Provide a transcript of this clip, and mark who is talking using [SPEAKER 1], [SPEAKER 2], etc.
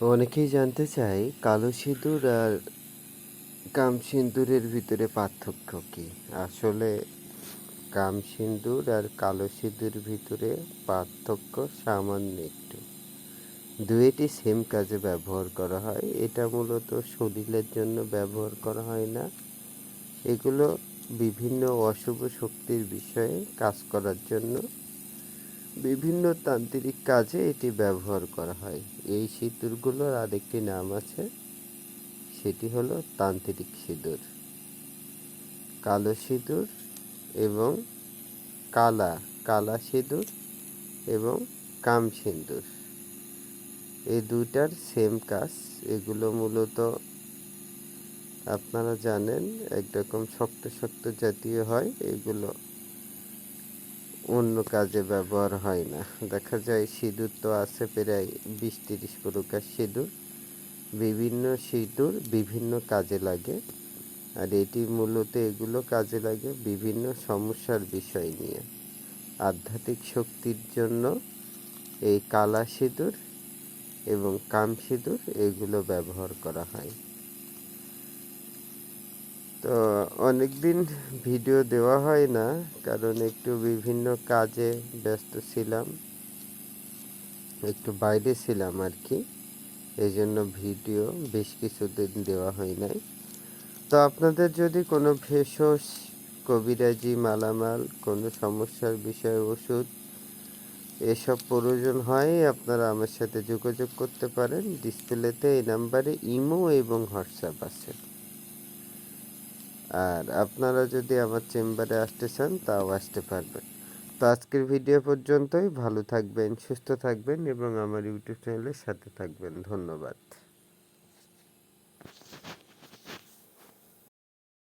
[SPEAKER 1] অনেকেই জানতে চাই কালো সিঁদুর আর কাম সিঁদুরের ভিতরে পার্থক্য কী? আসলে কাম সিঁদুর আর কালো সিঁদুর ভিতরে পার্থক্য সামান্য একটু। দুয়েটি সেম কাজে ব্যবহার করা হয়। এটা মূলত শরীরের জন্য ব্যবহার করা হয় না। এগুলো বিভিন্ন অশুভ শক্তির বিষয়ে কাজ করার জন্য বিভিন্ন তান্ত্রিক কাজে এটি ব্যবহার করা হয়। এই সিঁদুরগুলোর আরেকটি নাম আছে, সেটি হলো তান্ত্রিক সিঁদুর। কালো সিঁদুর এবং কালা কালা সিঁদুর এবং কাম সিঁদুর। এই দুইটার সেম কাজ। এগুলো মূলত আপনারা জানেন, একরকম শক্ত শক্ত জাতীয় হয়। এগুলো অন্য কাজে ব্যবহার হয় না। দেখা যায় সিঁদুর তো আছে প্রায় বিশ তিরিশ প্রকার সিঁদুর। বিভিন্ন সিঁদুর বিভিন্ন কাজে লাগে। আর এটি মূলত এগুলো কাজে লাগে বিভিন্ন সমস্যার বিষয় নিয়ে। আধ্যাত্মিক শক্তির জন্য এই কালা সিঁদুর এবং কাম সিঁদুর এগুলো ব্যবহার করা হয়। তো অনেক দিন ভিডিও দেওয়া হয় না, কারণ একটু বিভিন্ন কাজে ব্যস্ত ছিলাম, একটু বাইরে ছিলাম আর কি। এই জন্য ভিডিও বেশ কিছুদিন দেওয়া হয় নাই। তো আপনাদের যদি কোনো ভেষজ, কবিরাজি মালামাল, কোনো সমস্যার বিষয়ে ওষুধ এসব প্রয়োজন হয়, আপনারা আমার সাথে যোগাযোগ করতে পারেন। ডিসপ্লেতে এই নাম্বারে ইমো এবং হোয়াটসঅ্যাপ আছে। আর আপনারা যদি আমার চেম্বারে আসতে চান, তাও আসতে পারবেন। তো আজকের ভিডিও পর্যন্তই। ভালো থাকবেন, সুস্থ থাকবেন এবং আমার ইউটিউব চ্যানেলের সাথে থাকবেন। ধন্যবাদ।